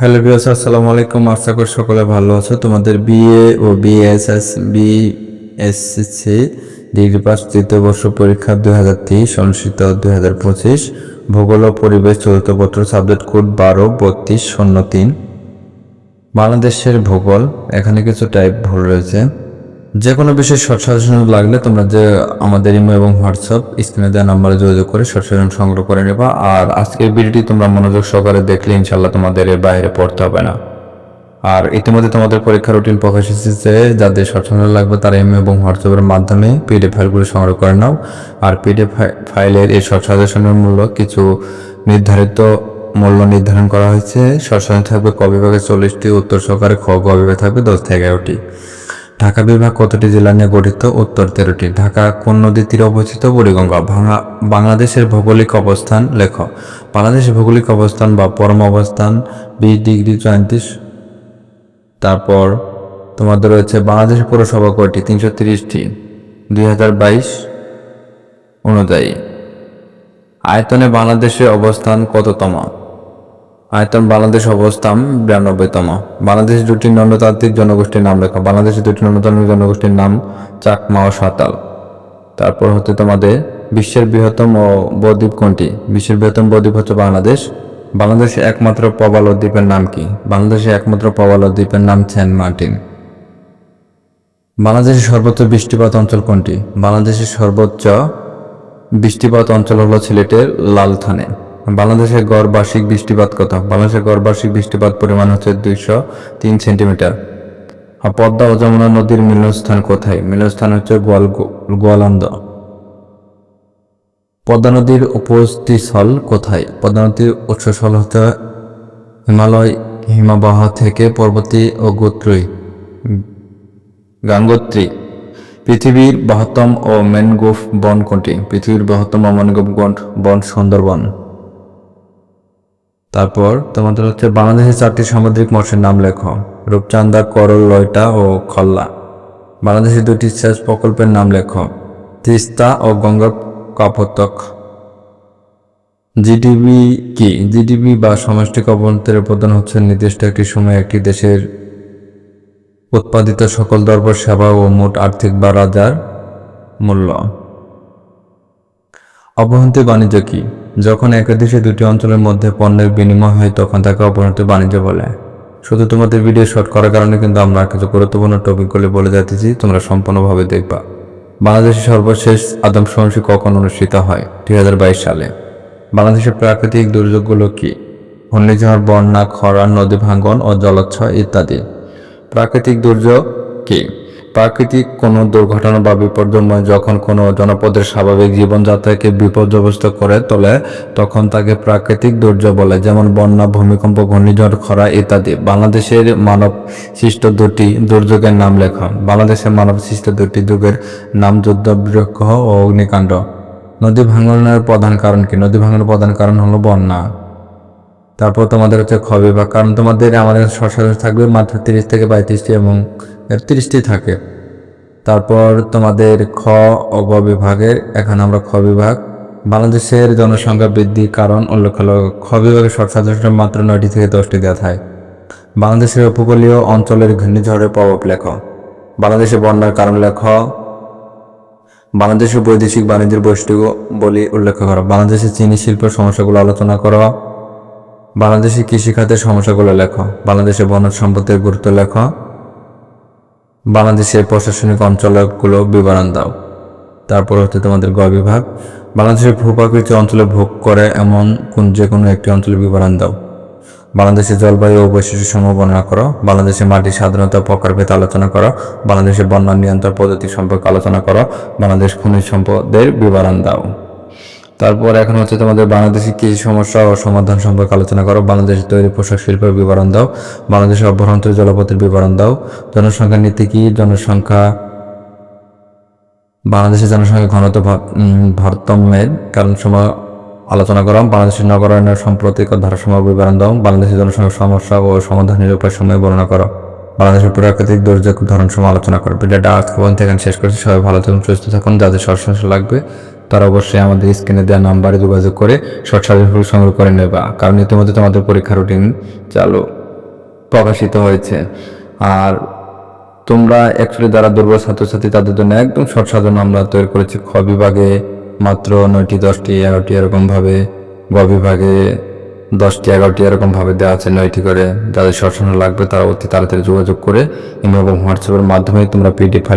Hello বিয়াস আসসালামু আলাইকুম। আশা করি সকলে ভালো আছো। তোমাদের বিএ ও বিএসএস, বিএসসি ডিগ্রি পাস তৃতীয় বর্ষ পরীক্ষা দুই হাজার তেইশ, অনুষ্ঠিত দুই হাজার পঁচিশ। ভূগোল ও পরিবেশ চতুর্থ পত্র সাবজেক্ট কোড বারো, বত্রিশ, শূন্য তিন। বাংলাদেশের ভূগোল, এখানে কিছু টাইপ ভুল রয়েছে। যে কোনো বিষয়ে শর্ট সাজেশন লাগলে তোমরা যে আমাদের ইমো এবং হোয়াটসঅ্যাপ স্ক্রিনে দেওয়া নাম্বারে যোগাযোগ করে শর্ট সাজেশন সংগ্রহ করে নেবা। আর আজকের ভিডিওটি তোমরা মনোযোগ সহকারে দেখলে ইনশাল্লাহ তোমাদের এর বাইরে পড়তে হবে না। আর ইতিমধ্যে তোমাদের পরীক্ষা রুটিন প্রকাশ এসেছে যাদের শর্ট সাজেশন লাগবে তারা ইমো এবং হোয়াটসঅ্যাপের মাধ্যমে পিডিএফ ফাইলগুলো সংগ্রহ করে নাও। আর পিডিএফ ফাইলের এই শর্ট সাজেশনের মূল্য কিছু নির্ধারিত মূল্য নির্ধারণ করা হয়েছে। শর্ট সাজেশন থাকবে ক বিভাগে চল্লিশটি, উত্তর সহকারে খ গ বিভাগে থাকবে দশ থেকে এগারোটি। ঢাকা বিভাগ কতটি জেলা নিয়ে গঠিত? উত্তর তেরোটি। ঢাকা কোন নদীর তীরে অবস্থিত? বুড়িগঙ্গা। ভাঙা, বাংলাদেশের ভৌগোলিক অবস্থান লেখ। বাংলাদেশের ভৌগোলিক অবস্থান বা পরম অবস্থান, বিশ ডিগ্রি চৌত্রিশ। তারপর তোমাদের রয়েছে বাংলাদেশ পৌরসভা কয়টি? তিনশো তিরিশটি। দুই হাজার বাইশ অনুযায়ী। আয়তনে বাংলাদেশের অবস্থান কততম? আয়তন বাংলাদেশ অবস্থান বিরানব্বইতম। বাংলাদেশের দুটি নন্দতান্ত্রিক জনগোষ্ঠীর নাম লেখা। বাংলাদেশের দুটি নন্দতান্ত্রিক জনগোষ্ঠীর নাম চাকমা ও সাঁতাল। তারপর হচ্ছে তোমাদের বিশ্বের বৃহত্তম ও বদ্বীপ কোনটি? বিশ্বের বৃহত্তম বদ্বীপ হচ্ছে বাংলাদেশ। বাংলাদেশে একমাত্র প্রবাল দ্বীপের নাম কি? বাংলাদেশে একমাত্র প্রবাল দ্বীপের নাম সেন্ট মার্টিন। বাংলাদেশের সর্বোচ্চ বৃষ্টিপাত অঞ্চল কোনটি? বাংলাদেশের সর্বোচ্চ বৃষ্টিপাত অঞ্চল হলো সিলেটের লালথানে। বাংলাদেশের গড় বার্ষিক বৃষ্টিপাত কত? বাংলাদেশের গড় বার্ষিক বৃষ্টিপাত পরিমাণ হচ্ছে দুইশো তিন সেন্টিমিটার। পদ্মা ও যমুনা নদীর মিলনস্থান কোথায়? মিলনস্থান হচ্ছে গোয়াল গোয়ালন্দ। পদ্মা নদীর উপস্থিস্থল কোথায়? পদ্মা নদীর উৎসস্থল হচ্ছে হিমালয়, হিমাবাহ থেকে পর্বতী ও গোত্রী গাঙ্গোত্রী। পৃথিবীর বৃহত্তম ও ম্যানগ্রোভ বন কোনটি পৃথিবীর বৃহত্তম ম্যানগ্রোভ বন সুন্দরবন। তারপর তোমাদের হচ্ছে বাংলাদেশের চারটি সামুদ্রিক মৎস্যের নাম লেখো। রূপচান্দা করল, লয়টা ও খল্লা। বাংলাদেশের দুটি সেচ প্রকল্পের নাম লেখো। তিস্তা ও গঙ্গা কাপতক। জিডিপি কি? জিডিপি বা সমষ্টিক অভ্যন্তরের প্রদান হচ্ছে নির্দিষ্ট একটি সময় একটি দেশের উৎপাদিত সকল দ্রব্য সেবা ও মোট আর্থিক বা রাজার মূল্য। অভ্যন্তরীণ বাণিজ্য কি? যখন এক দেশে দুটি অঞ্চলের মধ্যে পণ্যের বিনিময় হয়, তখন তাকে অভ্যন্তরীণ বাণিজ্য বলে। শুধু তোমাদের ভিডিও শর্ট করার কারণে কিন্তু আমরা কিছু গুরুত্বপূর্ণ টপিকগুলি বলে যাচ্ছি, তোমরা সম্পূর্ণভাবে দেখবা। বাংলাদেশের সর্বশেষ আদমসমাবেশী কখন অনুষ্ঠিত হয়? দুই হাজার বাইশ সালে। বাংলাদেশের প্রাকৃতিক দুর্যোগগুলো কি? ঘূর্ণিঝড়, বন্যা, খরা, নদী ভাঙ্গন ও জলোচ্ছ্বাস ইত্যাদি। প্রাকৃতিক দুর্যোগ কি? প্রাকৃতিক কোনো দুর্ঘটনা বা বিপর্যয় যখন কোনো জনপদের স্বাভাবিক জীবনযাত্রাকে বিপর্যস্ত করে তোলে, তখন তাকে প্রাকৃতিক দুর্যোগ বলে, যেমন বন্যা, ভূমিকম্প, ঘূর্ণিঝড়, খরা ইত্যাদি। বাংলাদেশের মানব সৃষ্ট দুটি দুর্যোগের নাম লেখা। বাংলাদেশের মানব সৃষ্ট দুটি যুগের নাম যুদ্ধ বৃক্ষ ও অগ্নিকাণ্ড। নদী ভাঙনের প্রধান কারণ কি? নদী ভাঙনের প্রধান কারণ হলো বন্যা। তারপর তোমাদের হচ্ছে খ বিভাগ, কারণ তোমাদের আমাদের সশস্ত্র থাকবে মাত্র তিরিশ থেকে পঁয়ত্রিশটি এবং তিরিশটি থাকে। তারপর তোমাদের খ ও গ বিভাগের, এখানে আমরা খ বিভাগ। বাংলাদেশের জনসংখ্যা বৃদ্ধির কারণ উল্লেখ হলো, খ বিভাগের শর্ট মাত্র নয়টি থেকে দশটি দেওয়া থাকে। বাংলাদেশের উপকূলীয় অঞ্চলের ঘূর্ণিঝড়ের প্রভাব লেখ। বাংলাদেশে বন্যার কারণ লেখ। বাংলাদেশের বৈদেশিক বাণিজ্যের বৈশিষ্ট্য বলি উল্লেখ করো। বাংলাদেশের চিনি শিল্পের সমস্যাগুলো আলোচনা করো। বাংলাদেশের কৃষিখাতের সমস্যাগুলো লেখো। বাংলাদেশের বনজ সম্পদের গুরুত্ব লেখো। বাংলাদেশের প্রশাসনিক অঞ্চলগুলো বিবরণ দাও। তারপর হচ্ছে তোমাদের গ বিভাগ। বাংলাদেশের ভূপ্রাকৃতিক অঞ্চলে ভোগ করে এমন কোন যে কোনো একটি অঞ্চলের বিবরণ দাও। বাংলাদেশের জলবায়ু ও বৈশিষ্ট্য সমূহ বর্ণনা করো। বাংলাদেশের মাটির সাধারণত প্রকারভেদ আলোচনা করো। বাংলাদেশের বন্যা নিয়ন্ত্রণ পদ্ধতি সম্পর্কে আলোচনা করো। বাংলাদেশ খনিজ সম্পদের বিবরণ দাও। তারপর এখন হচ্ছে তোমাদের বাংলাদেশের কৃষি সমস্যা ও সমাধান সম্পর্কে আলোচনা করো? বাংলাদেশের তৈরি পোশাক শিল্পের বিবরণ দাও। বাংলাদেশের অভ্যন্তরীণ জলপথের বিবরণ দাও। জনসংখ্যা নীতি কি? জনসংখ্যা বাংলাদেশের জনসংখ্যা ঘনত্ব ভা- উম, ভারসাম্যের কারণ সময় আলোচনা করো। বাংলাদেশের নগরায়নের সাম্প্রতিক ধারাসমূহ বিবরণ দাও। বাংলাদেশের জনসংখ্যার সমস্যা ও সমাধানের উপায় সময় বর্ণনা করো। বাংলাদেশের প্রাকৃতিক দুর্যোগ ধরন সময় আলোচনা করো। ভিডিওটা আজকে পর্যন্ত এখানে শেষ করছি। সবাই ভালো থাকুন সুস্থ থাকুন। যাদের সরসংস লাগবে তারা অবশ্যই আমাদের স্ক্রিনে দেওয়া নাম্বারে যোগাযোগ করে শর্ট সার্ভিস সংগ্রহ করে নেবা। কারণ ইতিমধ্যে তোমাদের পরীক্ষা রুটিন চালু, প্রকাশিত হয়েছে। আর তোমরা অ্যাকচুয়ালি যারা দুর্বল ছাত্রছাত্রী, তাদের জন্য একদম শর্ট সাজানো আমরা তৈরি করেছি। খ বিভাগে মাত্র নয়টি, দশটি, এগারোটি এরকমভাবে, গ বিভাগে দশটি, এগারোটি এরকমভাবে দেওয়া আছে নয়টি করে। যাদের শর্ট লাগবে, তারা অতি তাড়াতাড়ি যোগাযোগ করে। এবং হোয়াটসঅ্যাপের মাধ্যমে তোমরা পিডিএফ